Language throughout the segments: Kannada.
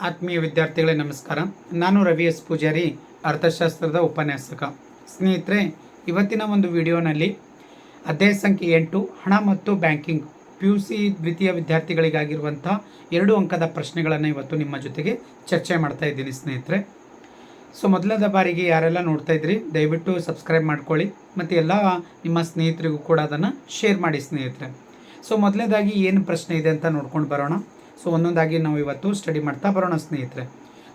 ಆತ್ಮೀಯ ವಿದ್ಯಾರ್ಥಿಗಳೇ, ನಮಸ್ಕಾರ. ನಾನು ರವಿ ಎಸ್ ಪೂಜಾರಿ, ಅರ್ಥಶಾಸ್ತ್ರದ ಉಪನ್ಯಾಸಕ. ಸ್ನೇಹಿತರೆ, ಇವತ್ತಿನ ಒಂದು ವಿಡಿಯೋನಲ್ಲಿ ಅಧ್ಯಾಯ ಸಂಖ್ಯೆ ಎಂಟು, ಹಣ ಮತ್ತು ಬ್ಯಾಂಕಿಂಗ್, ಪಿ ಯು ಸಿ ದ್ವಿತೀಯ ವಿದ್ಯಾರ್ಥಿಗಳಿಗಾಗಿರುವಂಥ ಎರಡು ಅಂಕದ ಪ್ರಶ್ನೆಗಳನ್ನು ಇವತ್ತು ನಿಮ್ಮ ಜೊತೆಗೆ ಚರ್ಚೆ ಮಾಡ್ತಾ ಇದ್ದೀನಿ ಸ್ನೇಹಿತರೆ. ಸೊ, ಮೊದಲದ ಬಾರಿಗೆ ಯಾರೆಲ್ಲ ನೋಡ್ತಾ ಇದ್ರಿ, ದಯವಿಟ್ಟು ಸಬ್ಸ್ಕ್ರೈಬ್ ಮಾಡ್ಕೊಳ್ಳಿ ಮತ್ತು ಎಲ್ಲ ನಿಮ್ಮ ಸ್ನೇಹಿತರಿಗೂ ಕೂಡ ಅದನ್ನು ಶೇರ್ ಮಾಡಿ ಸ್ನೇಹಿತರೆ. ಸೊ, ಮೊದಲನೇದಾಗಿ ಏನು ಪ್ರಶ್ನೆ ಇದೆ ಅಂತ ನೋಡ್ಕೊಂಡು ಬರೋಣ. ಸೊ ಒಂದೊಂದಾಗಿ ನಾವು ಇವತ್ತು ಸ್ಟಡಿ ಮಾಡ್ತಾ ಬರೋಣ ಸ್ನೇಹಿತರೆ.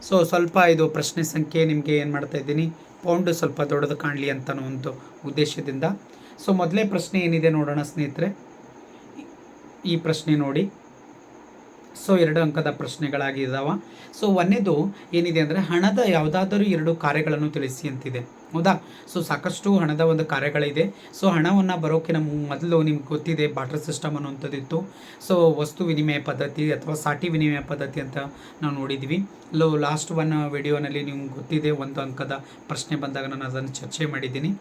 ಸೊ ಸ್ವಲ್ಪ ಇದು ಪ್ರಶ್ನೆ ಸಂಖ್ಯೆ ನಿಮಗೆ ಏನು ಮಾಡ್ತಾ ಇದ್ದೀನಿ? ಪೌಂಡು ಸ್ವಲ್ಪ ದೊಡ್ಡದು ಕಾಣಲಿ ಅಂತ ಒಂದು ಉದ್ದೇಶದಿಂದ. ಸೊ ಮೊದಲೇ ಪ್ರಶ್ನೆ ಏನಿದೆ ನೋಡೋಣ ಸ್ನೇಹಿತರೆ. ಈ ಪ್ರಶ್ನೆ ನೋಡಿ. ಸೊ ಎರಡು ಅಂಕದ ಪ್ರಶ್ನೆಗಳಾಗಿದ್ದಾವೆ ಸೊ ಒಂದೇದು ಏನಿದೆ ಅಂದರೆ ಹಣದ ಯಾವುದಾದರೂ ಎರಡು ಕಾರ್ಯಗಳನ್ನು ತಿಳಿಸಿ ಅಂತಿದೆ. ಹೌದಾ? ಸೊ ಸಾಕಷ್ಟು ಹಣದ ಒಂದು ಕಾರ್ಯಗಳಿದೆ. ಸೊ ಹಣವನ್ನು ಬರೋಕೆ ನಮ್ಮ ಮೊದಲು ನಿಮ್ಗೆ ಗೊತ್ತಿದೆ ಬಾಟರ್ ಸಿಸ್ಟಮ್ ಅನ್ನುವಂಥದ್ದಿತ್ತು. ಸೊ ವಸ್ತು ವಿನಿಮಯ ಪದ್ಧತಿ ಅಥವಾ ಸಾಟಿ ವಿನಿಮಯ ಪದ್ಧತಿ ಅಂತ ನಾವು ನೋಡಿದ್ವಿ. ಲೋ, ಲಾಸ್ಟ್ ಒನ್ ವಿಡಿಯೋನಲ್ಲಿ ನಿಮ್ಗೆ ಗೊತ್ತಿದೆ ಒಂದು ಅಂಕದ ಪ್ರಶ್ನೆ ಬಂದಾಗ ನಾನು ಅದನ್ನು ಚರ್ಚೆ ಮಾಡಿದ್ದೀನಿ.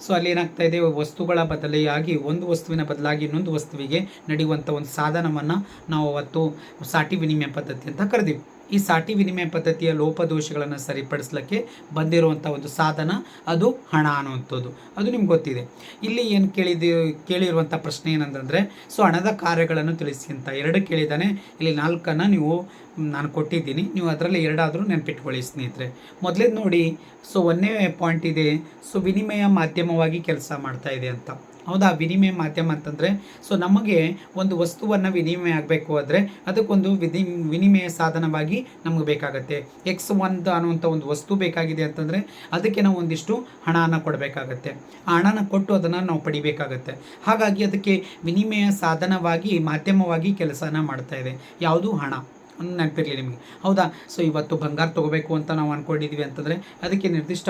ಸೊ ಅಲ್ಲಿ ಏನಾಗ್ತಾ ಇದೆ? ವಸ್ತುಗಳ ಬದಲಿಯಾಗಿ ಒಂದು ವಸ್ತುವಿನ ಬದಲಾಗಿ ಇನ್ನೊಂದು ವಸ್ತುವಿಗೆ ನಡೆಯುವಂಥ ಒಂದು ಸಾಧನವನ್ನು ನಾವು ಅವತ್ತು ಸಾಟಿ ವಿನಿಮಯ ಪದ್ಧತಿ ಅಂತ ಕರೆದಿವಿ. ಈ ಸಾಟಿ ವಿನಿಮಯ ಪದ್ಧತಿಯ ಲೋಪದೋಷಗಳನ್ನು ಸರಿಪಡಿಸ್ಲಿಕ್ಕೆ ಬಂದಿರುವಂಥ ಒಂದು ಸಾಧನ ಅದು ಹಣ ಅನ್ನುವಂಥದ್ದು. ಅದು ನಿಮ್ಗೆ ಗೊತ್ತಿದೆ. ಇಲ್ಲಿ ಏನು ಕೇಳಿದ ಕೇಳಿರುವಂಥ ಪ್ರಶ್ನೆ ಏನಂತಂದರೆ, ಸೊ ಹಣದ ಕಾರ್ಯಗಳನ್ನು ತಿಳಿಸಿ ಅಂತ. ಎರಡು ಕೇಳಿದ್ದಾನೆ. ಇಲ್ಲಿ ನಾಲ್ಕನ್ನು ನೀವು ನಾನು ಕೊಟ್ಟಿದ್ದೀನಿ. ನೀವು ಅದರಲ್ಲಿ ಎರಡಾದರೂ ನೆನಪಿಟ್ಕೊಳ್ಳಿ ಸ್ನೇಹಿತರೆ. ಮೊದಲೇದು ನೋಡಿ, ಸೊ ಒಂದನೇ ಪಾಯಿಂಟ್ ಇದೆ. ಸೊ ವಿನಿಮಯ ಮಾಧ್ಯಮವಾಗಿ ಕೆಲಸ ಮಾಡ್ತಾ ಇದೆ ಅಂತ. ಹೌದಾ? ವಿನಿಮಯ ಮಾಧ್ಯಮ ಅಂತಂದರೆ, ಸೊ ನಮಗೆ ಒಂದು ವಸ್ತುವನ್ನು ವಿನಿಮಯ ಆಗಬೇಕು ಆದರೆ ಅದಕ್ಕೊಂದು ವಿಧಿ, ವಿನಿಮಯ ಸಾಧನವಾಗಿ ನಮಗೆ ಬೇಕಾಗತ್ತೆ. ಎಕ್ಸ್ ಒಂದು ಅನ್ನುವಂಥ ಒಂದು ವಸ್ತು ಬೇಕಾಗಿದೆ ಅಂತಂದರೆ ಅದಕ್ಕೆ ನಾವು ಒಂದಿಷ್ಟು ಹಣನ ಕೊಡಬೇಕಾಗತ್ತೆ. ಆ ಹಣನ ಕೊಟ್ಟು ಅದನ್ನು ನಾವು ಪಡಿಬೇಕಾಗತ್ತೆ. ಹಾಗಾಗಿ ಅದಕ್ಕೆ ವಿನಿಮಯ ಸಾಧನವಾಗಿ, ಮಾಧ್ಯಮವಾಗಿ ಕೆಲಸನ ಮಾಡ್ತಾ ಇದೆ. ಯಾವುದು ಹಣ? ನೆನಪಿರಲಿ ನಿಮಗೆ. ಹೌದಾ? ಸೊ ಇವತ್ತು ಬಂಗಾರ ತೊಗೋಬೇಕು ಅಂತ ನಾವು ಅಂದ್ಕೊಂಡಿದ್ದೀವಿ ಅಂತಂದರೆ, ಅದಕ್ಕೆ ನಿರ್ದಿಷ್ಟ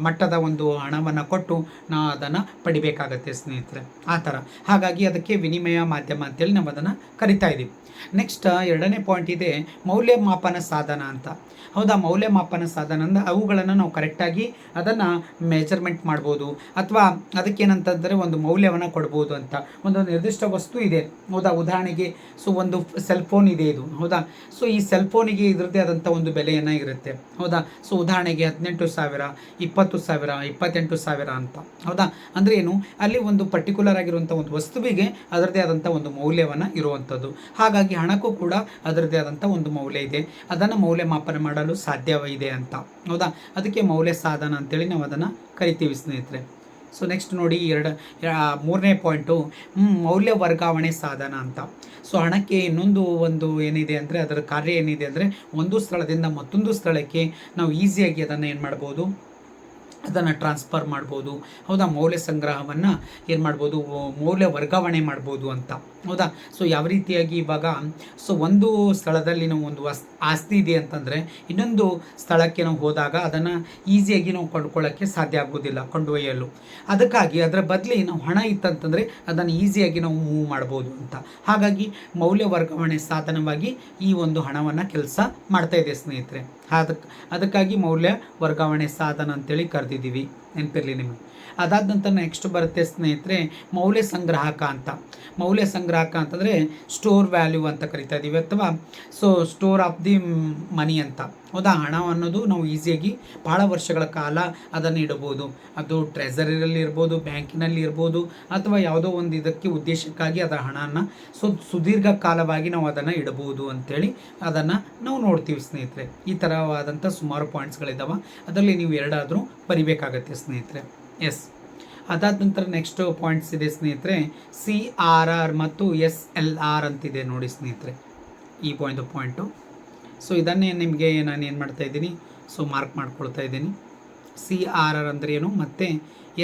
ಮಟ್ಟದ ಒಂದು ಹಣವನ್ನು ಕೊಟ್ಟು ನಾವು ಅದನ್ನು ಪಡಿಬೇಕಾಗತ್ತೆ ಸ್ನೇಹಿತರೆ. ಆ ಥರ. ಹಾಗಾಗಿ ಅದಕ್ಕೆ ವಿನಿಮಯ ಮಾಧ್ಯಮ ಅಂತೇಳಿ ನಾವು ಅದನ್ನು ಕರಿತಾ ಇದ್ದೀವಿ ನೆಕ್ಸ್ಟ್ ಎರಡನೇ ಪಾಯಿಂಟ್ ಇದೆ ಮೌಲ್ಯಮಾಪನ ಸಾಧನ ಅಂತ. ಹೌದಾ? ಮೌಲ್ಯಮಾಪನ ಸಾಧನ ಅಂದರೆ ಅವುಗಳನ್ನು ನಾವು ಕರೆಕ್ಟಾಗಿ ಅದನ್ನು ಮೆಜರ್ಮೆಂಟ್ ಮಾಡ್ಬೋದು. ಅಥವಾ ಅದಕ್ಕೇನಂತಂದರೆ ಒಂದು ಮೌಲ್ಯವನ್ನು ಕೊಡ್ಬೋದು ಅಂತ. ಒಂದು ನಿರ್ದಿಷ್ಟ ವಸ್ತು ಇದೆ. ಹೌದಾ? ಉದಾಹರಣೆಗೆ, ಸೊ ಒಂದು ಸೆಲ್ ಫೋನ್ ಇದೆ ಇದು. ಹೌದಾ? ಸೊ ಈ ಸೆಲ್ ಫೋನಿಗೆ ಇದರದ್ದೇ ಆದಂಥ ಒಂದು ಬೆಲೆಯನ್ನು ಇರುತ್ತೆ. ಹೌದಾ? ಸೊ ಉದಾಹರಣೆಗೆ ಹದಿನೆಂಟು ಸಾವಿರ, ಇಪ್ಪತ್ತು ಸಾವಿರ, ಇಪ್ಪತ್ತೆಂಟು ಸಾವಿರ ಅಂತ. ಹೌದಾ? ಅಂದರೆ ಏನು? ಅಲ್ಲಿ ಒಂದು ಪರ್ಟಿಕ್ಯುಲರ್ ಆಗಿರುವಂಥ ಒಂದು ವಸ್ತುವಿಗೆ ಅದರದೇ ಆದಂಥ ಒಂದು ಮೌಲ್ಯವನ್ನು ಇರುವಂಥದ್ದು ಹಾಗಾಗಿ ಹಣಕ್ಕೂ ಕೂಡ ಅದರದ್ದೇ ಆದಂಥ ಒಂದು ಮೌಲ್ಯ ಇದೆ. ಅದನ್ನು ಮೌಲ್ಯಮಾಪನ ಮಾಡಲು ಸಾಧ್ಯವಿದೆ ಅಂತ. ಹೌದಾ? ಅದಕ್ಕೆ ಮೌಲ್ಯ ಸಾಧನ ಅಂತೇಳಿ ನಾವು ಅದನ್ನು ಕರಿತೀವಿ ಸ್ನೇಹಿತರೆ. ಸೊ ನೆಕ್ಸ್ಟ್ ನೋಡಿ ಎರಡು ಮೂರನೇ ಪಾಯಿಂಟು ಮೌಲ್ಯ ವರ್ಗಾವಣೆ ಸಾಧನ ಅಂತ. ಸೊ ಹಣಕ್ಕೆ ಇನ್ನೊಂದು ಒಂದು ಏನಿದೆ ಅಂದರೆ ಅದರ ಕಾರ್ಯ ಏನಿದೆ ಅಂದರೆ ಒಂದು ಸ್ಥಳದಿಂದ ಮತ್ತೊಂದು ಸ್ಥಳಕ್ಕೆ ನಾವು ಈಸಿಯಾಗಿ ಅದನ್ನು ಏನು ಮಾಡ್ಬೋದು? ಅದನ್ನು ಟ್ರಾನ್ಸ್ಫರ್ ಮಾಡ್ಬೋದು. ಹೌದಾ? ಮೌಲ್ಯ ಸಂಗ್ರಹವನ್ನು ಏನು ಮಾಡ್ಬೋದು? ಮೌಲ್ಯ ವರ್ಗಾವಣೆ ಮಾಡ್ಬೋದು ಅಂತ. ಹೌದಾ? ಸೊ ಯಾವ ರೀತಿಯಾಗಿ ಇವಾಗ ಸೊ ಒಂದು ಸ್ಥಳದಲ್ಲಿ ನಾವು ಒಂದು ವಸ್, ಆಸ್ತಿ ಇದೆ ಅಂತಂದರೆ, ಇನ್ನೊಂದು ಸ್ಥಳಕ್ಕೆ ನಾವು ಹೋದಾಗ ಅದನ್ನು ಈಸಿಯಾಗಿ ನಾವು ಕೊಂಡ್ಕೊಳ್ಳೋಕ್ಕೆ ಸಾಧ್ಯ ಆಗೋದಿಲ್ಲ, ಕೊಂಡೊಯ್ಯಲು. ಅದಕ್ಕಾಗಿ ಅದರ ಬದಲಿ ನಾವು ಹಣ ಇತ್ತಂತಂದರೆ ಅದನ್ನು ಈಸಿಯಾಗಿ ನಾವು ಮೂವ್ ಮಾಡ್ಬೋದು ಅಂತ. ಹಾಗಾಗಿ ಮೌಲ್ಯ ವರ್ಗಾವಣೆ ಸಾಧನವಾಗಿ ಈ ಒಂದು ಹಣವನ್ನು ಕೆಲಸ ಮಾಡ್ತಾಯಿದೆ ಸ್ನೇಹಿತರೆ. ಅದಕ್ಕೆ ಅದಕ್ಕಾಗಿ ಮೌಲ್ಯ ವರ್ಗಾವಣೆ ಸಾಧನ ಅಂತೇಳಿ ಕರೆದಿದ್ದೀವಿ. ನೆನಪಿರಲಿ ನಿಮಗೆ. ಅದಾದ ನಂತರ ನೆಕ್ಸ್ಟ್ ಬರುತ್ತೆ ಸ್ನೇಹಿತರೆ, ಮೌಲ್ಯ ಸಂಗ್ರಾಹಕ ಅಂತ. ಮೌಲ್ಯ ಸಂಗ್ರಾಹಕ ಅಂತಂದರೆ ಸ್ಟೋರ್ ವ್ಯಾಲ್ಯೂ ಅಂತ ಕರಿತಾ ಇದ್ದೀವಿ ಅಥವಾ so store of the money ಅಂತ. ಹೌದಾ? ಹಣ ಅನ್ನೋದು ನಾವು ಈಸಿಯಾಗಿ ಭಾಳ ವರ್ಷಗಳ ಕಾಲ ಅದನ್ನು ಇಡಬಹುದು. ಅದು ಟ್ರೆಸರಿಯಲ್ಲಿ ಇರ್ಬೋದು ಬ್ಯಾಂಕಿನಲ್ಲಿ ಇರ್ಬೋದು, ಅಥವಾ ಯಾವುದೋ ಒಂದು ಇದಕ್ಕೆ ಉದ್ದೇಶಕ್ಕಾಗಿ ಅದರ ಹಣನ ಸೊ ಸುದೀರ್ಘ ಕಾಲವಾಗಿ ನಾವು ಅದನ್ನು ಇಡಬಹುದು ಅಂಥೇಳಿ ಅದನ್ನು ನಾವು ನೋಡ್ತೀವಿ ಸ್ನೇಹಿತರೆ. ಈ ಥರವಾದಂಥ ಸುಮಾರು ಪಾಯಿಂಟ್ಸ್ಗಳಿದ್ದಾವೆ ಅದರಲ್ಲಿ ನೀವು ಎರಡಾದರೂ ಬರಿಬೇಕಾಗತ್ತೆ ಸ್ನೇಹಿತರೆ. ಎಸ್ ಅದಾದ ನಂತರ ನೆಕ್ಸ್ಟ್ ಪಾಯಿಂಟ್ಸ್ ಇದೆ ಸ್ನೇಹಿತರೆ. ಸಿ ಆರ್ ಆರ್ ಮತ್ತು ಎಸ್ ಎಲ್ ಆರ್ ಅಂತಿದೆ ನೋಡಿ ಸ್ನೇಹಿತರೆ. ಈ ಪಾಯಿಂಟ್ ಪಾಯಿಂಟು ಸೊ ಇದನ್ನೇ ನಿಮಗೆ ನಾನು ಏನು ಮಾಡ್ತಾ ಇದ್ದೀನಿ? ಸೊ ಮಾರ್ಕ್ ಮಾಡ್ಕೊಳ್ತಾ ಇದ್ದೀನಿ. ಸಿ ಆರ್ ಆರ್ ಅಂದರೆ ಏನು? ಮತ್ತು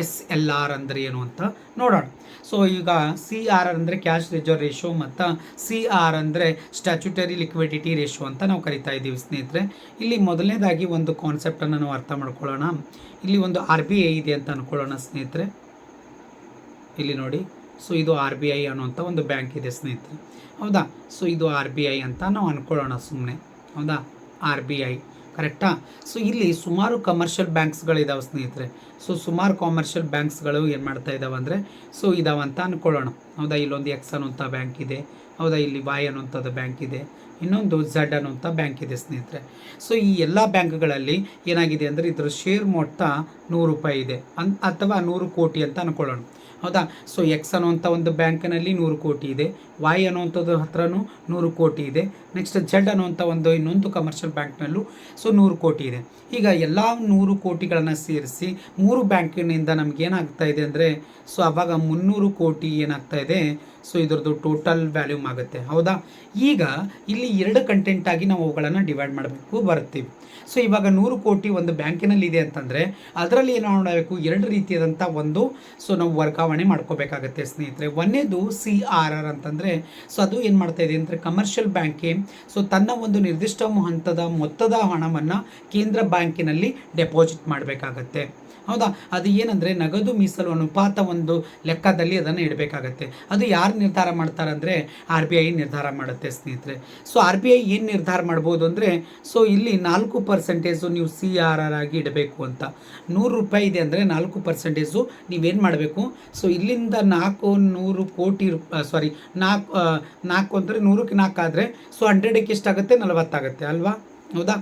ಎಸ್ ಎಲ್ ಆರ್ ಅಂದರೆ ಏನು ಅಂತ ನೋಡೋಣ. ಸೊ ಈಗ ಸಿ ಆರ್ ಅಂದರೆ ಕ್ಯಾಶ್ ರಿಸರ್ವ್ ರೇಷೋ ಮತ್ತು ಸಿ ಆರ್ ಅಂದರೆ ಸ್ಟ್ಯಾಚ್ಯುಟರಿ ಲಿಕ್ವಿಡಿಟಿ ರೇಷೋ ಅಂತ ನಾವು ಕರಿತಾ ಇದ್ದೀವಿ ಸ್ನೇಹಿತರೆ. ಇಲ್ಲಿ ಮೊದಲನೇದಾಗಿ ಒಂದು ಕಾನ್ಸೆಪ್ಟನ್ನು ನಾವು ಅರ್ಥ ಮಾಡ್ಕೊಳ್ಳೋಣ. ಇಲ್ಲಿ ಒಂದು ಆರ್ ಬಿ ಐ ಇದೆ ಅಂತ ಅಂದ್ಕೊಳ್ಳೋಣ ಸ್ನೇಹಿತರೆ. ಇಲ್ಲಿ ನೋಡಿ. ಸೊ ಇದು ಆರ್ ಬಿ ಐ ಅನ್ನುವಂಥ ಒಂದು ಬ್ಯಾಂಕ್ ಇದೆ ಸ್ನೇಹಿತರೆ. ಹೌದಾ? ಸೊ ಇದು ಆರ್ ಬಿ ಐ ಅಂತ ನಾವು ಅಂದ್ಕೊಳ್ಳೋಣ ಸುಮ್ಮನೆ ಹೌದಾ? ಆರ್ ಬಿ ಐ ಕರೆಕ್ಟಾ? ಸೊ ಇಲ್ಲಿ ಸುಮಾರು ಕಮರ್ಷಿಯಲ್ ಬ್ಯಾಂಕ್ಸ್ಗಳಿದ್ದಾವೆ ಸ್ನೇಹಿತರೆ. ಸೊ ಸುಮಾರು ಕಮರ್ಷಿಯಲ್ ಬ್ಯಾಂಕ್ಸ್ಗಳು ಏನು ಮಾಡ್ತಾ ಇದ್ದಾವೆ ಅಂದರೆ ಸೊ ಇದಾವೆ ಅಂತ ಅಂದ್ಕೊಳ್ಳೋಣ ಹೌದಾ? ಇಲ್ಲೊಂದು ಎಕ್ಸ್ ಅನ್ನುವಂಥ ಬ್ಯಾಂಕ್ ಇದೆ. ಹೌದಾ? ಇಲ್ಲಿ ವಾಯ್ ಅನ್ನುವಂಥದ್ದು ಬ್ಯಾಂಕ್ ಇದೆ. ಇನ್ನೊಂದು ಝಡ್ ಅನ್ನುವಂಥ ಬ್ಯಾಂಕ್ ಇದೆ ಸ್ನೇಹಿತರೆ. ಸೊ ಈ ಎಲ್ಲ ಬ್ಯಾಂಕ್ಗಳಲ್ಲಿ ಏನಾಗಿದೆ ಅಂದರೆ ಇದರ ಶೇರ್ ಮೊತ್ತ ನೂರು ರೂಪಾಯಿ ಇದೆ. ಅನ್ ಅಥವಾ ನೂರು ಕೋಟಿ ಅಂತ ಅನ್ಕೊಳ್ಳೋಣ. ಹೌದಾ? ಸೊ ಎಕ್ಸ್ ಅನ್ನುವಂಥ ಒಂದು ಬ್ಯಾಂಕ್ನಲ್ಲಿ ನೂರು ಕೋಟಿ ಇದೆ. ವಾಯ್ ಅನ್ನುವಂಥದ್ದು ಹತ್ರನೂ ನೂರು ಕೋಟಿ ಇದೆ. ನೆಕ್ಸ್ಟ್ ಜೆಡ್ ಅನ್ನುವಂಥ ಒಂದು ಇನ್ನೊಂದು ಕಮರ್ಷಿಯಲ್ ಬ್ಯಾಂಕ್ನಲ್ಲೂ ಸೊ ನೂರು ಕೋಟಿ ಇದೆ. ಈಗ ಎಲ್ಲ ನೂರು ಕೋಟಿಗಳನ್ನು ಸೇರಿಸಿ ಮೂರು ಬ್ಯಾಂಕಿನಿಂದ ನಮಗೇನಾಗ್ತಾ ಇದೆ ಅಂದರೆ ಸೊ ಅವಾಗ ಮುನ್ನೂರು ಕೋಟಿ ಏನಾಗ್ತಾ ಇದೆ? ಸೊ ಇದರದ್ದು ಟೋಟಲ್ ವ್ಯಾಲ್ಯೂಮ್ ಆಗುತ್ತೆ ಹೌದಾ? ಈಗ ಇಲ್ಲಿ ಎರಡು ಕಂಟೆಂಟ್ ಆಗಿ ನಾವು ಅವುಗಳನ್ನು ಡಿವೈಡ್ ಮಾಡಬೇಕು ಬರ್ತೀವಿ ಸೊ ಇವಾಗ ನೂರು ಕೋಟಿ ಒಂದು ಬ್ಯಾಂಕಿನಲ್ಲಿ ಇದೆ ಅಂತಂದರೆ ಅದರಲ್ಲಿ ಏನು ಮಾಡಬೇಕು? ಎರಡು ರೀತಿಯಾದಂಥ ಒಂದು ಸೊ ನಾವು ವರ್ಗಾವಣೆ ಮಾಡ್ಕೋಬೇಕಾಗತ್ತೆ ಸ್ನೇಹಿತರೆ. ಒಂದೇದು ಸಿ ಆರ್ ಆರ್ ಅಂತಂದರೆ ಸೊ ಅದು ಏನು ಮಾಡ್ತಾ ಇದೆ ಅಂದರೆ ಕಮರ್ಷಿಯಲ್ ಬ್ಯಾಂಕೇ ಸೊ ತನ್ನ ಒಂದು ನಿರ್ದಿಷ್ಟ ಹಂತದ ಮೊತ್ತದ ಹಣವನ್ನು ಕೇಂದ್ರ ಬ್ಯಾಂಕಿನಲ್ಲಿ ಡೆಪಾಸಿಟ್ ಮಾಡಬೇಕಾಗತ್ತೆ. ಹೌದಾ? ಅದು ಏನಂದರೆ ನಗದು ಮೀಸಲು ಅನುಪಾತ ಒಂದು ಲೆಕ್ಕದಲ್ಲಿ ಅದನ್ನು ಇಡಬೇಕಾಗತ್ತೆ. ಅದು ಯಾರು ನಿರ್ಧಾರ ಮಾಡ್ತಾರೆ ಅಂದರೆ ಆರ್ ಬಿ ಐ ನಿರ್ಧಾರ ಮಾಡುತ್ತೆ ಸ್ನೇಹಿತರೆ. ಸೊ ಆರ್ ಬಿ ಐ ಏನು ನಿರ್ಧಾರ ಮಾಡ್ಬೋದು ಅಂದರೆ ಸೊ ಇಲ್ಲಿ ನಾಲ್ಕು ಪರ್ಸೆಂಟೇಜು ನೀವು ಸಿ ಆರ್ ಆರ್ ಆಗಿ ಇಡಬೇಕು ಅಂತ. ನೂರು ರೂಪಾಯಿ ಇದೆ ಅಂದರೆ ನಾಲ್ಕು ಪರ್ಸೆಂಟೇಜು ನೀವೇನು ಮಾಡಬೇಕು? ಸೊ ಇಲ್ಲಿಂದ ನಾಲ್ಕು, ನೂರು ಕೋಟಿ ರೂಪ ಸಾರಿ ನಾಲ್ಕು ನಾಲ್ಕು ಅಂದರೆ ನೂರಕ್ಕೆ ನಾಲ್ಕು ಆದರೆ ಸೊ ಹಂಡ್ರೆಡಕ್ಕೆ ಎಷ್ಟಾಗುತ್ತೆ? ನಲವತ್ತಾಗುತ್ತೆ, ಅಲ್ವಾ? ಹೌದಾ?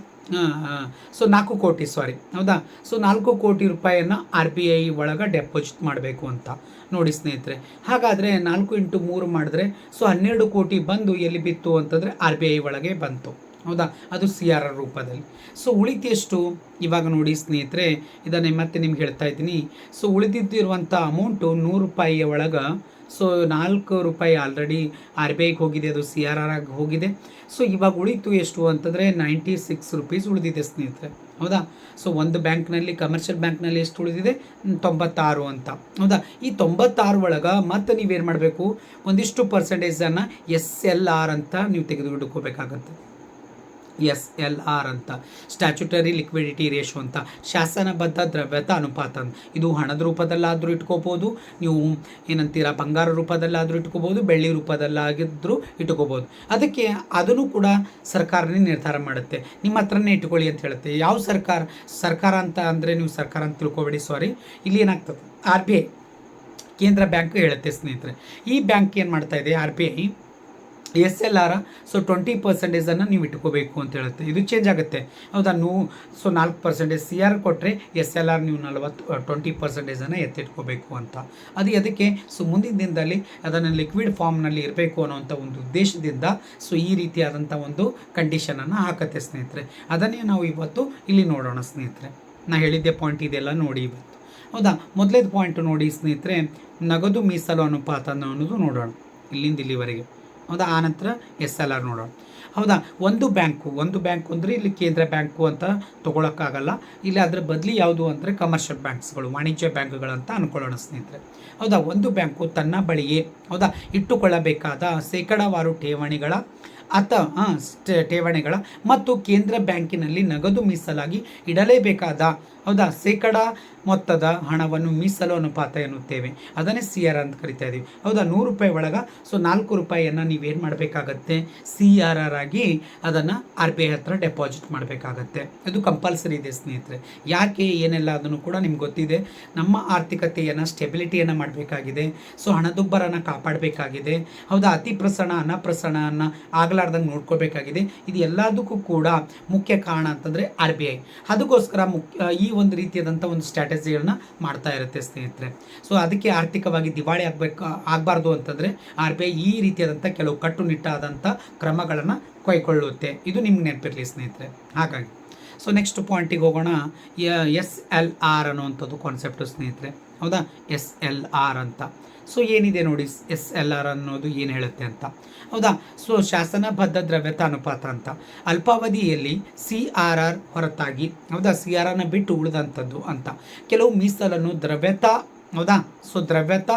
ಸೊ ನಾಲ್ಕು ಕೋಟಿ ಸಾರಿ ಹೌದಾ? ಸೊ ನಾಲ್ಕು ಕೋಟಿ ರೂಪಾಯಿಯನ್ನು ಆರ್ ಬಿ ಐ ಒಳಗೆ ಡೆಪಾಸಿಟ್ ಮಾಡಬೇಕು ಅಂತ. ನೋಡಿ ಸ್ನೇಹಿತರೆ, ಹಾಗಾದರೆ ನಾಲ್ಕು ಇಂಟು ಮೂರು ಮಾಡಿದ್ರೆ ಸೊ ಹನ್ನೆರಡು ಕೋಟಿ ಬಂದು ಎಲ್ಲಿ ಬಿತ್ತು ಅಂತಂದರೆ ಆರ್ ಬಿ ಐ ಒಳಗೆ ಬಂತು. ಹೌದಾ? ಅದು ಸಿ ಆರ್ ಆರ್ ರೂಪದಲ್ಲಿ. ಸೊ ಉಳಿತೆಷ್ಟು ಇವಾಗ ನೋಡಿ ಸ್ನೇಹಿತರೆ, ಇದನ್ನೇ ಮತ್ತೆ ನಿಮ್ಗೆ ಹೇಳ್ತಾ ಇದ್ದೀನಿ. ಸೊ ಉಳಿದಿದ್ದಿರುವಂಥ ಅಮೌಂಟು ನೂರು ರೂಪಾಯಿಯ ಒಳಗೆ ಸೊ ನಾಲ್ಕು ರೂಪಾಯಿ ಆಲ್ರೆಡಿ ಆರ್ ಬಿ ಐಗೆ ಹೋಗಿದೆ, ಅದು ಸಿ ಆರ್ ಆರ್ ಆಗಿ ಹೋಗಿದೆ. ಸೊ ಇವಾಗ ಉಳಿತು ಎಷ್ಟು ಅಂತಂದರೆ ನೈಂಟಿ ಸಿಕ್ಸ್ ರುಪೀಸ್ ಉಳಿದಿದೆ ಸ್ನೇಹಿತರೆ. ಹೌದಾ? ಸೊ ಒಂದು ಬ್ಯಾಂಕ್ನಲ್ಲಿ ಕಮರ್ಷಿಯಲ್ ಬ್ಯಾಂಕ್ನಲ್ಲಿ ಎಷ್ಟು ಉಳಿದಿದೆ? ತೊಂಬತ್ತಾರು ಅಂತ. ಹೌದಾ? ಈ ತೊಂಬತ್ತಾರು ಒಳಗೆ ಮತ್ತೆ ನೀವೇನು ಮಾಡಬೇಕು? ಒಂದಿಷ್ಟು ಪರ್ಸೆಂಟೇಜನ್ನು ಎಸ್ ಎಲ್ ಆರ್ ಅಂತ ನೀವು ತೆಗೆದುಕೊಳ್ಳಬೇಕಾಗತ್ತೆ ಎಸ್ ಎಲ್ ಆರ್ ಅಂತ ಸ್ಟ್ಯಾಚ್ಯುಟರಿ ಲಿಕ್ವಿಡಿಟಿ ರೇಷೋ ಅಂತ, ಶಾಸನಬದ್ಧ ದ್ರವ್ಯತ ಅನುಪಾತ ಇದು ಹಣದ ರೂಪದಲ್ಲಾದರೂ ಇಟ್ಕೋಬೋದು, ನೀವು ಏನಂತೀರ, ಬಂಗಾರ ರೂಪದಲ್ಲಾದರೂ ಇಟ್ಕೋಬೋದು, ಬೆಳ್ಳಿ ರೂಪದಲ್ಲಾಗಿದ್ದರೂ ಇಟ್ಕೋಬೋದು. ಅದಕ್ಕೆ ಅದನ್ನು ಕೂಡ ಸರ್ಕಾರನೇ ನಿರ್ಧಾರ ಮಾಡುತ್ತೆ. ನಿಮ್ಮ ಹತ್ರನೇ ಇಟ್ಕೊಳ್ಳಿ ಅಂತ ಹೇಳುತ್ತೆ. ಯಾವ ಸರ್ಕಾರ ಸರ್ಕಾರ ಅಂತ ಅಂದರೆ ನೀವು ಸರ್ಕಾರ ಅಂತ ತಿಳ್ಕೊಬೇಡಿ ಸಾರಿ ಇಲ್ಲಿ ಏನಾಗ್ತದೆ, ಆರ್ ಬಿ ಐ, ಕೇಂದ್ರ ಬ್ಯಾಂಕ್ ಹೇಳುತ್ತೆ ಸ್ನೇಹಿತರೆ. ಈ ಬ್ಯಾಂಕ್ ಏನು ಮಾಡ್ತಾ ಇದೆ, R B I S L R so twenty ಪರ್ಸೆಂಟೇಜನ್ನು ನೀವು ಇಟ್ಕೋಬೇಕು ಅಂತ ಹೇಳುತ್ತೆ. ಇದು ಚೇಂಜ್ ಆಗುತ್ತೆ. ಹೌದಾ? ನೂ ಸೊ ನಾಲ್ಕು ಪರ್ಸೆಂಟೇಜ್ ಸಿ ಆರ್ ಕೊಟ್ಟರೆ ಎಸ್ ಎಲ್ ಆರ್ ನೀವು ನಲವತ್ತು ಟ್ವೆಂಟಿ ಪರ್ಸೆಂಟೇಜನ್ನು ಎತ್ತಿಟ್ಕೋಬೇಕು ಅಂತ. ಅದು ಅದಕ್ಕೆ ಸೊ ಮುಂದಿನ ದಿನದಲ್ಲಿ ಅದನ್ನು ಲಿಕ್ವಿಡ್ ಫಾರ್ಮ್ನಲ್ಲಿ ಇರಬೇಕು ಅನ್ನೋವಂಥ ಒಂದು ಉದ್ದೇಶದಿಂದ ಸೊ ಈ ರೀತಿಯಾದಂಥ ಒಂದು ಕಂಡೀಷನನ್ನು ಹಾಕತ್ತೆ ಸ್ನೇಹಿತರೆ. ಅದನ್ನೇ ನಾವು ಇವತ್ತು ಇಲ್ಲಿ ನೋಡೋಣ ಸ್ನೇಹಿತರೆ. ನಾ ಹೇಳಿದ್ದೆ ಪಾಯಿಂಟ್ ಇದೆಲ್ಲ ನೋಡಿ ಇವತ್ತು. ಹೌದಾ? ಮೊದಲೇದು ಪಾಯಿಂಟ್ ನೋಡಿ ಸ್ನೇಹಿತರೆ, ನಗದು ಮೀಸಲು ಅನುಪಾತ ಅನ್ನೋದು ನೋಡೋಣ. ಇಲ್ಲಿಂದ ಇಲ್ಲಿವರೆಗೆ. ಹೌದಾ? ಆನಂತರ ಎಸ್ ಎಲ್ ಆರ್ ನೋಡೋಣ. ಹೌದಾ? ಒಂದು ಬ್ಯಾಂಕು ಒಂದು ಬ್ಯಾಂಕು ಅಂದರೆ ಇಲ್ಲಿ ಕೇಂದ್ರ ಬ್ಯಾಂಕು ಅಂತ ತೊಗೊಳಕ್ಕಾಗಲ್ಲ. ಇಲ್ಲಿ ಅದರ ಬದಲಿ ಯಾವುದು ಅಂದರೆ ಕಮರ್ಷಿಯಲ್ ಬ್ಯಾಂಕ್ಸ್ಗಳು ವಾಣಿಜ್ಯ ಬ್ಯಾಂಕ್ಗಳಂತ ಅನ್ಕೊಳ್ಳೋಣ ಸ್ನೇಹಿತರೆ. ಹೌದಾ? ಒಂದು ಬ್ಯಾಂಕು ತನ್ನ ಬಳಿಯೇ, ಹೌದಾ? ಇಟ್ಟುಕೊಳ್ಳಬೇಕಾದ ಶೇಕಡಾವಾರು ಠೇವಣಿಗಳ ಅಥವಾ ಠೇವಣಿಗಳ ಮತ್ತು ಕೇಂದ್ರ ಬ್ಯಾಂಕಿನಲ್ಲಿ ನಗದು ಮೀಸಲಾಗಿ ಇಡಲೇಬೇಕಾದ, ಹೌದಾ, ಶೇಕಡ ಮೊತ್ತದ ಹಣವನ್ನು ಮೀಸಲು ಅನುಪಾತ ಎನ್ನುತ್ತೇವೆ. ಅದನ್ನೇ ಸಿ ಆರ್ ಅಂತ ಕರಿತಾ ಇದ್ದೀವಿ ಹೌದಾ, ನೂರು ರೂಪಾಯಿ ಒಳಗೆ ಸೊ ನಾಲ್ಕು ರೂಪಾಯಿಯನ್ನು ನೀವೇನು ಮಾಡಬೇಕಾಗತ್ತೆ? ಸಿ ಆರ್ ಆರ್ ಆಗಿ ಅದನ್ನು ಆರ್ ಬಿ ಐ ಹತ್ರ ಡೆಪಾಸಿಟ್ ಮಾಡಬೇಕಾಗತ್ತೆ. ಇದು ಕಂಪಲ್ಸರಿ ಇದೆ ಸ್ನೇಹಿತರೆ. ಯಾಕೆ ಏನೆಲ್ಲ ಅದನ್ನು ಕೂಡ ನಿಮ್ಗೆ ಗೊತ್ತಿದೆ? ನಮ್ಮ ಆರ್ಥಿಕತೆಯನ್ನು, ಸ್ಟೆಬಿಲಿಟಿಯನ್ನು ಮಾಡಬೇಕಾಗಿದೆ. ಸೊ ಹಣದುಬ್ಬರನ ಕಾಪಾಡಬೇಕಾಗಿದೆ. ಹೌದಾ, ಅತಿ ಪ್ರಸರಣ ಅನಪ್ರಸರಣವನ್ನು ಆಗಲಾರ್ದಂಗೆ ನೋಡ್ಕೋಬೇಕಾಗಿದೆ. ಇದು ಎಲ್ಲದಕ್ಕೂ ಕೂಡ ಮುಖ್ಯ ಕಾರಣ ಅಂತಂದರೆ ಆರ್ ಬಿ ಐ ಅದಕ್ಕೋಸ್ಕರ ಮುಖ್ಯ, ಈ ಒಂದು ರೀತಿಯಾದಂಥ ಒಂದು ಸ್ಟ್ರಾಟಜಿಗಳನ್ನ ಮಾಡ್ತಾ ಇರುತ್ತೆ ಸ್ನೇಹಿತರೆ. ಸೊ ಅದಕ್ಕೆ ಆರ್ಥಿಕವಾಗಿ ದಿವಾಳಿ ಆಗಬೇಕು, ಆಗಬಾರ್ದು ಅಂತಂದರೆ ಆರ್ ಬಿ ಐ ಈ ರೀತಿಯಾದಂಥ ಕೆಲವು ಕಟ್ಟುನಿಟ್ಟಾದಂಥ ಕ್ರಮಗಳನ್ನು ಕೈಗೊಳ್ಳುತ್ತೆ. ಇದು ನಿಮ್ಗೆ ನೆನಪಿರಲಿ ಸ್ನೇಹಿತರೆ. ಹಾಗಾಗಿ ಸೊ ನೆಕ್ಸ್ಟ್ ಪಾಯಿಂಟಿಗೆ ಹೋಗೋಣ. ಎಸ್ ಎಲ್ ಆರ್ ಅನ್ನೋವಂಥದ್ದು ಕಾನ್ಸೆಪ್ಟು ಸ್ನೇಹಿತರೆ. ಹೌದಾ? ಎಸ್ ಎಲ್ ಆರ್ ಅಂತ. ಸೊ ಏನಿದೆ ನೋಡಿ ಎಸ್ ಎಲ್ ಆರ್ ಅನ್ನೋದು ಏನು ಹೇಳುತ್ತೆ ಅಂತ. ಹೌದಾ? ಸೊ ಶಾಸನಬದ್ಧ ದ್ರವ್ಯತ ಅನುಪಾತ ಅಂತ. ಅಲ್ಪಾವಧಿಯಲ್ಲಿ ಸಿ ಆರ್ ಆರ್ ಹೊರತಾಗಿ, ಹೌದಾ? ಸಿ ಆರ್ ಆರ್ನ ಬಿಟ್ಟು ಉಳಿದಂಥದ್ದು ಅಂತ. ಕೆಲವು ಮೀಸಲನ್ನು ದ್ರವ್ಯತ, ಹೌದಾ? ಸೊ ದ್ರವ್ಯತ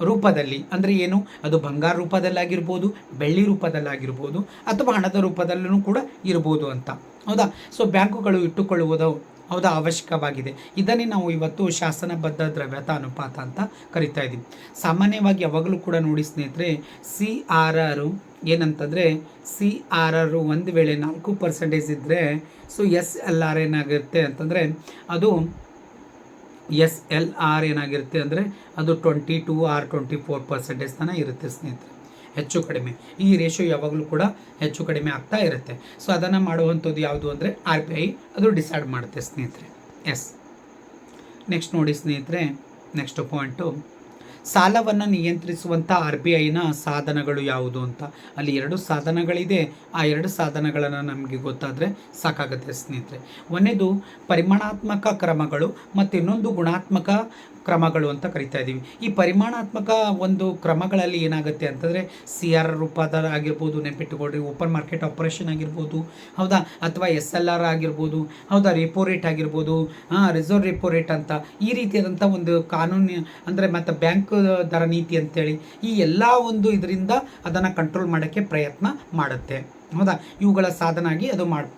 ರೂಪದಲ್ಲಿ ಅಂದರೆ ಏನು? ಅದು ಬಂಗಾರ ರೂಪದಲ್ಲಾಗಿರ್ಬೋದು, ಬೆಳ್ಳಿ ರೂಪದಲ್ಲಾಗಿರ್ಬೋದು, ಅಥವಾ ಹಣದ ರೂಪದಲ್ಲೂ ಕೂಡ ಇರ್ಬೋದು ಅಂತ. ಹೌದಾ? ಸೊ ಬ್ಯಾಂಕುಗಳು ಇಟ್ಟುಕೊಳ್ಳುವುದು ಹೌದಾ? ಅವಶ್ಯಕವಾಗಿದೆ. ಇದನ್ನೇ ನಾವು ಇವತ್ತು ಶಾಸನಬದ್ಧ ದ್ರವ್ಯತ ಅನುಪಾತ ಅಂತ ಕರಿತಾ ಇದ್ದೀವಿ. ಸಾಮಾನ್ಯವಾಗಿ ಯಾವಾಗಲೂ ಕೂಡ ನೋಡಿ ಸ್ನೇಹಿತರೆ, ಸಿ ಆರ್ ಆರು ಏನಂತಂದರೆ, ಸಿ ಆರ್ ಆರು ಒಂದು ವೇಳೆ ನಾಲ್ಕು ಪರ್ಸೆಂಟೇಜ್ ಇದ್ದರೆ ಸೊ ಎಸ್ ಎಲ್ ಆರ್ ಏನಾಗಿರುತ್ತೆ ಅಂತಂದರೆ, ಅದು ಎಸ್ ಎಲ್ ಆರ್ ಏನಾಗಿರುತ್ತೆ ಅಂದರೆ, ಅದು twenty two or twenty four percentage ತನಕ ಇರುತ್ತೆ ಸ್ನೇಹಿತರೆ. ಹೆಚ್ಚು ಕಡಿಮೆ. ಈ ರೇಷಿಯೋ ಯಾವಾಗಲೂ ಕೂಡ ಹೆಚ್ಚು ಕಡಿಮೆ ಆಗ್ತಾ ಇರುತ್ತೆ. ಸೊ ಅದನ್ನು ಮಾಡುವಂಥದ್ದು ಯಾವುದು ಅಂದರೆ ಆರ್ ಬಿ ಐ ಅದು ಡಿಸೈಡ್ ಮಾಡುತ್ತೆ ಸ್ನೇಹಿತರೆ. ಎಸ್ ನೆಕ್ಸ್ಟ್ ನೋಡಿ ಸ್ನೇಹಿತರೆ ನೆಕ್ಸ್ಟ್ ಪಾಯಿಂಟು ಸಾಲವನ್ನು ನಿಯಂತ್ರಿಸುವಂಥ ಆರ್ ಬಿ ಐನ ಸಾಧನಗಳು ಯಾವುದು ಅಂತ? ಅಲ್ಲಿ ಎರಡು ಸಾಧನಗಳಿದೆ. ಆ ಎರಡು ಸಾಧನಗಳನ್ನು ನಮಗೆ ಗೊತ್ತಾದರೆ ಸಾಕಾಗುತ್ತೆ ಸ್ನೇಹಿತರೆ. ಒಂದೇದು ಪರಿಮಾಣಾತ್ಮಕ ಕ್ರಮಗಳು ಮತ್ತು ಇನ್ನೊಂದು ಗುಣಾತ್ಮಕ ಕ್ರಮಗಳು ಅಂತ ಕರಿತಾ ಇದ್ದೀವಿ. ಈ ಪರಿಮಾಣಾತ್ಮಕ ಒಂದು ಕ್ರಮಗಳಲ್ಲಿ ಏನಾಗುತ್ತೆ ಅಂತಂದರೆ ಸಿ ಆರ್ ರೂಪದ ಆಗಿರ್ಬೋದು ನೆನ್ಪಿಟ್ಟುಕೊಡ್ರಿ ಓಪನ್ ಮಾರ್ಕೆಟ್ ಆಪರೇಷನ್ ಆಗಿರ್ಬೋದು, ಹೌದಾ? ಅಥವಾ ಎಸ್ ಎಲ್ ಆರ್ ಆಗಿರ್ಬೋದು, ಹೌದಾ? ರೆಪೋ ರೇಟ್ ಆಗಿರ್ಬೋದು ರಿಸರ್ವ್ ರೆಪೋ ರೇಟ್ ಅಂತ ಈ ರೀತಿಯಾದಂಥ ಒಂದು ಕಾನೂನು, ಅಂದರೆ ಮತ್ತು ಬ್ಯಾಂಕ್ ದರ ನೀತಿ ಅಂತೇಳಿ ಈ ಎಲ್ಲ ಒಂದು ಇದರಿಂದ ಅದನ್ನು ಕಂಟ್ರೋಲ್ ಮಾಡೋಕ್ಕೆ ಪ್ರಯತ್ನ ಮಾಡುತ್ತೆ. ಹೌದಾ? ಇವುಗಳ ಸಾಧನ ಆಗಿ ಅದು ಮಾಡಿ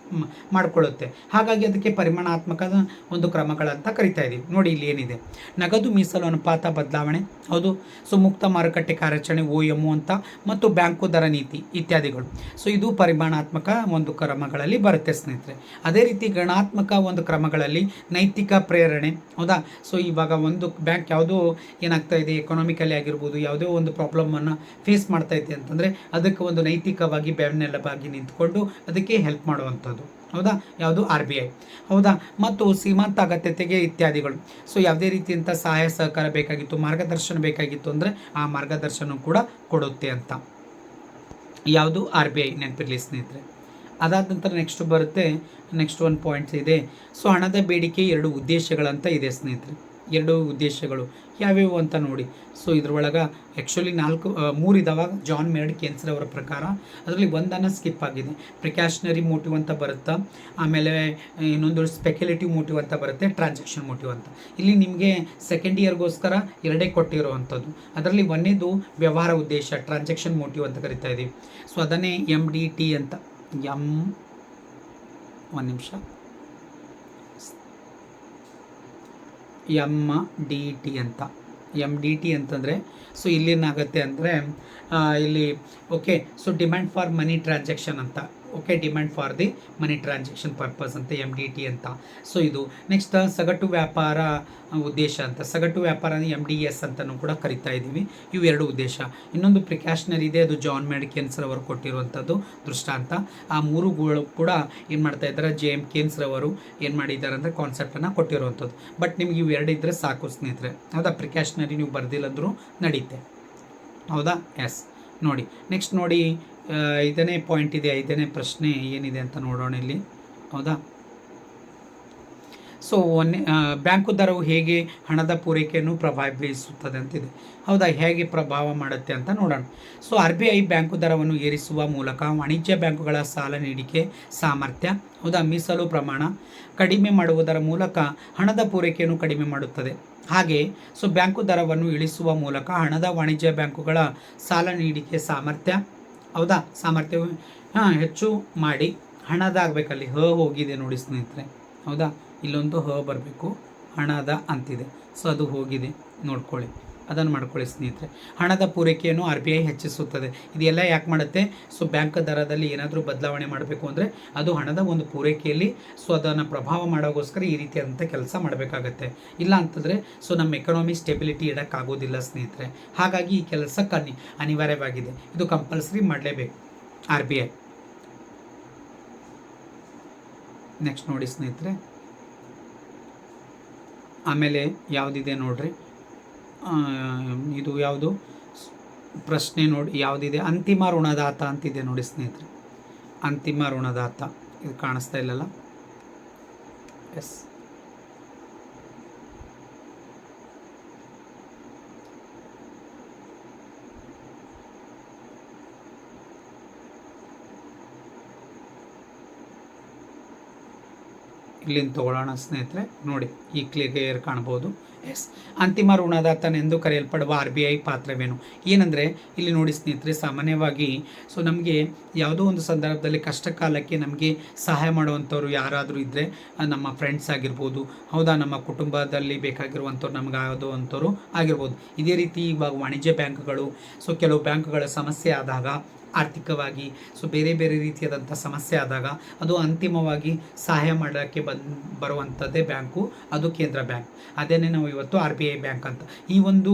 ಮಾಡಿಕೊಳ್ಳುತ್ತೆ. ಹಾಗಾಗಿ ಅದಕ್ಕೆ ಪರಿಮಾಣಾತ್ಮಕ ಒಂದು ಕ್ರಮಗಳಂತ ಕರಿತಾ ಇದ್ದೀವಿ ನೋಡಿ ಇಲ್ಲಿ ಏನಿದೆ. ನಗದು ಮೀಸಲು ಅನುಪಾತ ಬದಲಾವಣೆ, ಹೌದು. ಸೊ, ಮುಕ್ತ ಮಾರುಕಟ್ಟೆ ಕಾರ್ಯಾಚರಣೆ ಓ ಎಂ ಅಂತ, ಮತ್ತು ಬ್ಯಾಂಕು ದರ ನೀತಿ ಇತ್ಯಾದಿಗಳು. ಸೊ, ಇದು ಪರಿಮಾಣಾತ್ಮಕ ಒಂದು ಕ್ರಮಗಳಲ್ಲಿ ಬರುತ್ತೆ ಸ್ನೇಹಿತರೆ. ಅದೇ ರೀತಿ ಗಣಾತ್ಮಕ ಒಂದು ಕ್ರಮಗಳಲ್ಲಿ ನೈತಿಕ ಪ್ರೇರಣೆ, ಹೌದಾ? ಸೊ, ಇವಾಗ ಒಂದು ಬ್ಯಾಂಕ್ ಯಾವುದೋ ಏನಾಗ್ತಾ ಇದೆ, ಎಕನಾಮಿಕಲಿ ಆಗಿರ್ಬೋದು, ಯಾವುದೋ ಒಂದು ಪ್ರಾಬ್ಲಮನ್ನು ಫೇಸ್ ಮಾಡ್ತಾ ಇದೆ ಅಂತಂದರೆ, ಅದಕ್ಕೆ ಒಂದು ನೈತಿಕವಾಗಿ ಬೆನ್ನೆಲುಬಾಗಿ ನಿಂತ್ಕೊಂಡು ಅದಕ್ಕೆ ಹೆಲ್ಪ್ ಮಾಡುವಂಥದ್ದು. ಹೌದಾ? ಯಾವುದು? ಆರ್ ಬಿ ಐ ಹೌದಾ? ಮತ್ತು ಸೀಮಾಂತ ಅಗತ್ಯತೆಗೆ ಇತ್ಯಾದಿಗಳು. ಸೊ ಯಾವುದೇ ರೀತಿಯಂಥ ಸಹಾಯ ಸಹಕಾರ ಬೇಕಾಗಿತ್ತು, ಮಾರ್ಗದರ್ಶನ ಬೇಕಾಗಿತ್ತು ಅಂದರೆ ಆ ಮಾರ್ಗದರ್ಶನ ಕೂಡ ಕೊಡುತ್ತೆ ಅಂತ. ಯಾವುದು? ಆರ್ ಬಿ ಐ ನೆನಪಿರಲಿ ಸ್ನೇಹಿತರೆ. ಅದಾದ ನಂತರ ನೆಕ್ಸ್ಟ್ ಬರುತ್ತೆ ನೆಕ್ಸ್ಟ್ ಒನ್ ಪಾಯಿಂಟ್ಸ್ ಇದೆ. ಸೊ ಹಣದ ಬೇಡಿಕೆ ಎರಡು ಉದ್ದೇಶಗಳಂತ ಇದೆ ಸ್ನೇಹಿತರೆ. ಎರಡು ಉದ್ದೇಶಗಳು. ಯಾವ್ಯಾವು ಅಂತ ನೋಡಿ. ಸೊ ಇದ್ರೊಳಗೆ ಆ್ಯಕ್ಚುಲಿ ನಾಲ್ಕು ಮೂರು ಇದಾವ. ಜಾನ್ ಮೆರಡ್ ಕ್ಯಾನ್ಸರ್ ಅವರ ಪ್ರಕಾರ. ಅದರಲ್ಲಿ ಒಂದನ್ನು ಸ್ಕಿಪ್ ಆಗಿದೆ. ಪ್ರಿಕಾಷನರಿ ಮೋಟಿವ್ ಅಂತ ಬರುತ್ತಾ? ಆಮೇಲೆ ಇನ್ನೊಂದು ಸ್ಪೆಕ್ಯುಲೇಟಿವ್ ಮೋಟಿವ್ ಅಂತ ಬರುತ್ತೆ. ಟ್ರಾನ್ಸಾಕ್ಷನ್ ಮೋಟಿವ್ ಅಂತ. ಇಲ್ಲಿ ನಿಮಗೆ ಸೆಕೆಂಡ್ ಇಯರ್ಗೋಸ್ಕರ ಎರಡೇ ಕೊಟ್ಟಿರುವಂಥದ್ದು. ಅದರಲ್ಲಿ ಒಂದೇದು ವ್ಯವಹಾರ ಉದ್ದೇಶ ಟ್ರಾನ್ಸಾಕ್ಷನ್ ಮೋಟಿವ್ ಅಂತ ಕರಿತಾ ಇದ್ದೀವಿ ಸೊ ಅದನ್ನೇ ಎಂ ಡಿ ಟಿ ಅಂತ. ಎಂ ಒಂದು ನಿಮಿಷ. ಎಂ ಡಿ ಟಿ ಅಂತ. ಎಂ ಡಿ ಟಿ ಅಂತಂದರೆ, ಸೊ ಇಲ್ಲೇನಾಗುತ್ತೆ ಅಂದರೆ ಇಲ್ಲಿ, okay, so demand for money transaction ಅಂತ. Okay demand for the money transaction purpose ಅಂತ ಎಂ ಡಿ ಟಿ ಅಂತ ಸೊ ಇದು ನೆಕ್ಸ್ಟ್ ಸಗಟು ವ್ಯಾಪಾರ ಉದ್ದೇಶ ಅಂತ. ಸಗಟು ವ್ಯಾಪಾರ ಎಂ ಡಿ ಎಸ್ ಅಂತಲೂ ಕೂಡ ಕರಿತಾ ಇದ್ದೀವಿ. ಇವು ಎರಡು ಉದ್ದೇಶ. ಇನ್ನೊಂದು ಪ್ರಿಕಾಷನರಿ ಇದೆ, ಅದು ಜಾನ್ ಮೆಡ್ ಕೇನ್ಸರ್ ಅವರು ಕೊಟ್ಟಿರುವಂಥದ್ದು ದೃಷ್ಟಾಂತ. ಆ ಮೂರುಗಳು ಕೂಡ ಏನು ಮಾಡ್ತಾ ಇದ್ದಾರೆ ಜೆ ಎಂ ಕೇನ್ಸರ್ ರವರು ಏನು ಮಾಡಿದ್ದಾರೆ ಅಂದರೆ ಕಾನ್ಸೆಪ್ಟನ್ನು ಕೊಟ್ಟಿರುವಂಥದ್ದು. ಬಟ್ ನಿಮ್ಗೆ ಇವು ಎರಡು ಇದ್ದರೆ ಸಾಕು ಸ್ನೇಹಿತರೆ. ಹೌದಾ? ಪ್ರಿಕಾಷನರಿ ನೀವು ಬರ್ದಿಲ್ಲ ಅಂದರೂ ನಡೀತೆ. ಹೌದಾ? ಎಸ್ ನೋಡಿ ನೆಕ್ಸ್ಟ್ ನೋಡಿ ಐದನೇ ಪಾಯಿಂಟ್ ಇದೆ, ಐದನೇ ಪ್ರಶ್ನೆ ಏನಿದೆ ಅಂತ ನೋಡೋಣ ಇಲ್ಲಿ. ಹೌದಾ? ಸೊ ಒನ್ ಬ್ಯಾಂಕು ದರವು ಹೇಗೆ ಹಣದ ಪೂರೈಕೆಯನ್ನು ಪ್ರಭಾವಿಸುತ್ತದೆ ಅಂತಿದೆ. ಹೌದಾ? ಹೇಗೆ ಪ್ರಭಾವ ಮಾಡುತ್ತೆ ಅಂತ ನೋಡೋಣ. So R B I bank ದರವನ್ನು ಏರಿಸುವ ಮೂಲಕ ವಾಣಿಜ್ಯ ಬ್ಯಾಂಕುಗಳ ಸಾಲ ನೀಡಿಕೆ ಸಾಮರ್ಥ್ಯ, ಹೌದಾ, ಮೀಸಲು ಪ್ರಮಾಣ ಕಡಿಮೆ ಮಾಡುವುದರ ಮೂಲಕ ಹಣದ ಪೂರೈಕೆಯನ್ನು ಕಡಿಮೆ ಮಾಡುತ್ತದೆ. ಹಾಗೆ ಸೊ ಬ್ಯಾಂಕು ದರವನ್ನು ಇಳಿಸುವ ಮೂಲಕ ಹಣದ ವಾಣಿಜ್ಯ ಬ್ಯಾಂಕುಗಳ ಸಾಲ ನೀಡಿಕೆ ಸಾಮರ್ಥ್ಯ ಹೌದಾ? ಸಾಮರ್ಥ್ಯ ಹಾಂ ಹೆಚ್ಚು ಮಾಡಿ. ಹಣದಾಗಬೇಕಲ್ಲಿ. ಹ ಹೋಗಿದೆ ನೋಡಿ ಸ್ನೇಹಿತರೆ. ಹೌದಾ? ಇಲ್ಲೊಂದು ಹ ಬರಬೇಕು. ಹಣದ ಅಂತಿದೆ. ಸೊ ಅದು ಹೋಗಿದೆ. ನೋಡ್ಕೊಳ್ಳಿ. ಅದನ್ನು ಮಾಡ್ಕೊಳ್ಳಿ ಸ್ನೇಹಿತರೆ. ಹಣದ ಪೂರೈಕೆಯನ್ನು ಆರ್ ಬಿ ಐ ಹೆಚ್ಚಿಸುತ್ತದೆ. ಇದೆಲ್ಲ ಯಾಕೆ ಮಾಡುತ್ತೆ? ಸೊ ಬ್ಯಾಂಕ್ ದರದಲ್ಲಿ ಏನಾದರೂ ಬದಲಾವಣೆ ಮಾಡಬೇಕು ಅಂದರೆ ಅದು ಹಣದ ಒಂದು ಪೂರೈಕೆಯಲ್ಲಿ ಸೊ, ಅದನ್ನು ಪ್ರಭಾವ ಮಾಡೋಗೋಸ್ಕರ ಈ ರೀತಿಯಾದಂಥ ಕೆಲಸ ಮಾಡಬೇಕಾಗತ್ತೆ. ಇಲ್ಲ ಅಂತಂದರೆ, ಸೊ, ನಮ್ಮ ಎಕನಾಮಿ ಸ್ಟೆಬಿಲಿಟಿ ಇಡೋಕ್ಕಾಗೋದಿಲ್ಲ ಸ್ನೇಹಿತರೆ. ಹಾಗಾಗಿ ಈ ಕೆಲಸಕ್ಕೆ ಅನಿ ಅನಿವಾರ್ಯವಾಗಿದೆ. ಇದು ಕಂಪಲ್ಸರಿ ಮಾಡಲೇಬೇಕು ಆರ್ ಬಿ ಐ ನೆಕ್ಸ್ಟ್ ನೋಡಿ ಸ್ನೇಹಿತರೆ. ಆಮೇಲೆ ಯಾವುದಿದೆ ನೋಡ್ರಿ? ಇದು ಯಾವುದು? ಪ್ರಶ್ನೆ ನೋಡಿ, ಯಾವುದಿದೆ? ಅಂತಿಮ ಋಣದಾತ ಅಂತಿದೆ ನೋಡಿ ಸ್ನೇಹಿತರೆ. ಅಂತಿಮ ಋಣದಾತ. ಇದು ಕಾಣಿಸ್ತಾ ಇಲ್ಲಲ್ಲ? ಎಸ್ ಇಲ್ಲಿಂದ ತಗೊಳ್ಳೋಣ ಸ್ನೇಹಿತರೆ. ನೋಡಿ, ಈ ಕ್ಲಿಯರ್ ಕಾಣ್ಬೋದು. ಎಸ್. ಅಂತಿಮ ಋಣದಾತನೆಂದು ಕರೆಯಲ್ಪಡುವ ಆರ್ ಬಿ ಐ ಪಾತ್ರವೇನು? ಏನಂದರೆ, ಇಲ್ಲಿ ನೋಡಿ ಸ್ನೇಹಿತರೆ, ಸಾಮಾನ್ಯವಾಗಿ ಸೊ ನಮಗೆ ಯಾವುದೋ ಒಂದು ಸಂದರ್ಭದಲ್ಲಿ ಕಷ್ಟ ಕಾಲಕ್ಕೆ ನಮಗೆ ಸಹಾಯ ಮಾಡುವಂಥವ್ರು ಯಾರಾದರೂ ಇದ್ದರೆ ನಮ್ಮ ಫ್ರೆಂಡ್ಸ್ ಆಗಿರ್ಬೋದು, ಹೌದಾ, ನಮ್ಮ ಕುಟುಂಬದಲ್ಲಿ ಬೇಕಾಗಿರುವಂಥವ್ರು ನಮ್ಗೆ ಆಗೋವಂಥವ್ರು ಆಗಿರ್ಬೋದು. ಇದೇ ರೀತಿ ಇವಾಗ ವಾಣಿಜ್ಯ ಬ್ಯಾಂಕ್ಗಳು, ಸೊ ಕೆಲವು ಬ್ಯಾಂಕ್ಗಳ ಸಮಸ್ಯೆ ಆದಾಗ, ಆರ್ಥಿಕವಾಗಿ, ಸೊ ಬೇರೆ ಬೇರೆ ರೀತಿಯಾದಂಥ ಸಮಸ್ಯೆ ಆದಾಗ, ಅದು ಅಂತಿಮವಾಗಿ ಸಹಾಯ ಮಾಡೋಕ್ಕೆ ಬಂದು, ಬರುವಂಥದ್ದೇ ಬ್ಯಾಂಕು, ಅದು ಕೇಂದ್ರ ಬ್ಯಾಂಕ್. ಅದೇನೇ ನಾವು ಇವತ್ತು ಆರ್ ಬಿ ಐ ಬ್ಯಾಂಕ್ ಅಂತ. ಈ ಒಂದು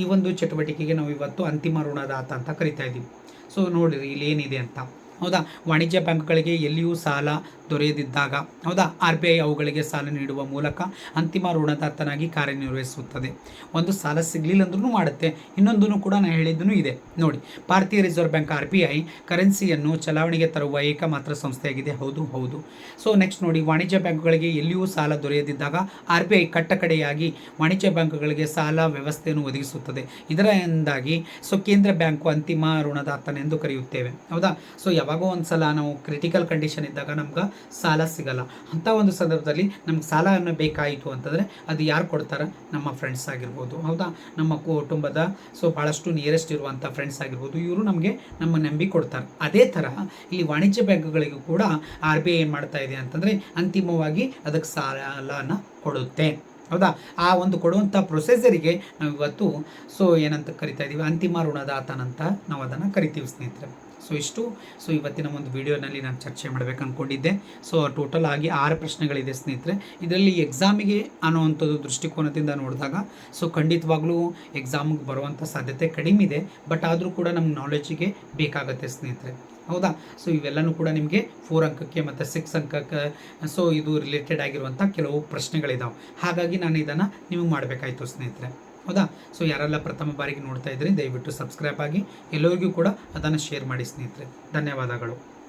ಈ ಒಂದು ಚಟುವಟಿಕೆಗೆ ನಾವು ಇವತ್ತು ಅಂತಿಮ ಋಣದಾತ ಅಂತ ಕರಿತಾ ಇದ್ದೀವಿ ಸೊ ನೋಡಿರಿ, ಇಲ್ಲಿ ಏನಿದೆ ಅಂತ. ಹೌದಾ? ವಾಣಿಜ್ಯ ಬ್ಯಾಂಕ್ಗಳಿಗೆ ಎಲ್ಲಿಯೂ ಸಾಲ ದೊರೆಯದಿದ್ದಾಗ, ಹೌದಾ? ಆರ್ ಬಿ ಐ ಅವುಗಳಿಗೆ ಸಾಲ ನೀಡುವ ಮೂಲಕ ಅಂತಿಮ ಋಣದಾತನಾಗಿ ಕಾರ್ಯನಿರ್ವಹಿಸುತ್ತದೆ. ಒಂದು ಸಾಲ ಸಿಗಲಿಲ್ಲ ಅಂದ್ರೂ ಮಾಡುತ್ತೆ. ಇನ್ನೊಂದನ್ನು ಕೂಡ ನಾನು ಹೇಳಿದ್ದೂ ಇದೆ. ನೋಡಿ, ಭಾರತೀಯ reserve bank R B I ಕರೆನ್ಸಿಯನ್ನು ಚಲಾವಣೆಗೆ ತರುವ ಏಕಮಾತ್ರ ಸಂಸ್ಥೆಯಾಗಿದೆ. ಹೌದು ಹೌದು. ಸೊ, ನೆಕ್ಸ್ಟ್ ನೋಡಿ, ವಾಣಿಜ್ಯ ಬ್ಯಾಂಕ್ಗಳಿಗೆ ಎಲ್ಲಿಯೂ ಸಾಲ ದೊರೆಯದಿದ್ದಾಗ ಆರ್ ಬಿ ಐ ಕಟ್ಟಕಡೆಯಾಗಿ ವಾಣಿಜ್ಯ ಬ್ಯಾಂಕ್ಗಳಿಗೆ ಸಾಲ ವ್ಯವಸ್ಥೆಯನ್ನು ಒದಗಿಸುತ್ತದೆ. ಇದರಿಂದಾಗಿ, ಸೊ, ಕೇಂದ್ರ ಬ್ಯಾಂಕು ಅಂತಿಮ ಋಣದಾತನೆಂದು ಕರೆಯುತ್ತೇವೆ. ಹೌದಾ? ಸೊ ಯಾವಾಗೋ ಒಂದು ಸಲ ನಾವು ಕ್ರಿಟಿಕಲ್ ಕಂಡೀಷನ್ ಇದ್ದಾಗ ನಮ್ಗೆ ಸಾಲ ಸಿಗಲ್ಲ. ಅಂಥ ಒಂದು ಸಂದರ್ಭದಲ್ಲಿ ನಮ್ಗೆ ಸಾಲ ಅನ್ನೋ ಬೇಕಾಯಿತು ಅಂತಂದರೆ ಅದು ಯಾರು ಕೊಡ್ತಾರೆ? ನಮ್ಮ ಫ್ರೆಂಡ್ಸ್ ಆಗಿರ್ಬೋದು. ಹೌದಾ? ನಮ್ಮ ಕುಟುಂಬದ ಸೊ ಭಾಳಷ್ಟು ನಿಯರೆಸ್ಟ್ ಇರುವಂಥ ಫ್ರೆಂಡ್ಸ್ ಆಗಿರ್ಬೋದು. ಇವರು ನಮಗೆ ನಮ್ಮ ನಂಬಿ ಕೊಡ್ತಾರೆ. ಅದೇ ಥರ ಇಲ್ಲಿ ವಾಣಿಜ್ಯ ಬ್ಯಾಂಕ್ಗಳಿಗೂ ಕೂಡ ಆರ್ ಬಿ ಐ ಏನು ಮಾಡ್ತಾ ಇದೆ ಅಂತಂದರೆ ಅಂತಿಮವಾಗಿ ಅದಕ್ಕೆ ಸಾಲನ ಕೊಡುತ್ತೆ. ಹೌದಾ? ಆ ಒಂದು ಕೊಡುವಂಥ ಪ್ರೊಸೆಸರಿಗೆ ನಾವು ಇವತ್ತು ಸೊ ಏನಂತ ಕರಿತಾ ಇದ್ದೀವಿ ಅಂತಿಮ ಋಣದಾತನಂತ ನಾವು ಅದನ್ನು ಕರಿತೀವಿ ಸ್ನೇಹಿತರೆ. ಸೊ ಇಷ್ಟು. ಸೊ ಇವತ್ತಿನ ಒಂದು ವಿಡಿಯೋನಲ್ಲಿ ನಾನು ಚರ್ಚೆ ಮಾಡಬೇಕು ಅಂದ್ಕೊಂಡಿದ್ದೆ ಸೊ ಟೋಟಲ್ ಆಗಿ ಆರು ಪ್ರಶ್ನೆಗಳಿದೆ ಸ್ನೇಹಿತರೆ. ಇದರಲ್ಲಿ ಎಕ್ಸಾಮಿಗೆ ಅನ್ನೋವಂಥದ್ದು ದೃಷ್ಟಿಕೋನದಿಂದ ನೋಡಿದಾಗ ಸೊ ಖಂಡಿತವಾಗ್ಲೂ ಎಕ್ಸಾಮ್ಗೆ ಬರುವಂಥ ಸಾಧ್ಯತೆ ಕಡಿಮೆ ಇದೆ. ಬಟ್ ಆದರೂ ಕೂಡ ನಮ್ಮ ನಾಲೆಜಿಗೆ ಬೇಕಾಗತ್ತೆ ಸ್ನೇಹಿತರೆ. ಹೌದಾ? ಸೊ ಇವೆಲ್ಲನೂ ಕೂಡ ನಿಮಗೆ ಫೋರ್ ಅಂಕಕ್ಕೆ ಮತ್ತು ಸಿಕ್ಸ್ ಅಂಕಕ್ಕೆ ಸೊ ಇದು ರಿಲೇಟೆಡ್ ಆಗಿರುವಂಥ ಕೆಲವು ಪ್ರಶ್ನೆಗಳಿದಾವೆ. ಹಾಗಾಗಿ ನಾನು ಇದನ್ನು ನಿಮಗೆ ಮಾಡಬೇಕಾಯಿತು ಸ್ನೇಹಿತರೆ. ಹೌದಾ? ಸೊ ಯಾರೆಲ್ಲ ಪ್ರಥಮ ಬಾರಿಗೆ ನೋಡ್ತಾ ಇದ್ದರೆ ದಯವಿಟ್ಟು ಸಬ್ಸ್ಕ್ರೈಬ್ ಆಗಿ, ಎಲ್ಲರಿಗೂ ಕೂಡ ಅದನ್ನು ಶೇರ್ ಮಾಡಿ ಸ್ನೇಹಿತರೆ. ಧನ್ಯವಾದಗಳು.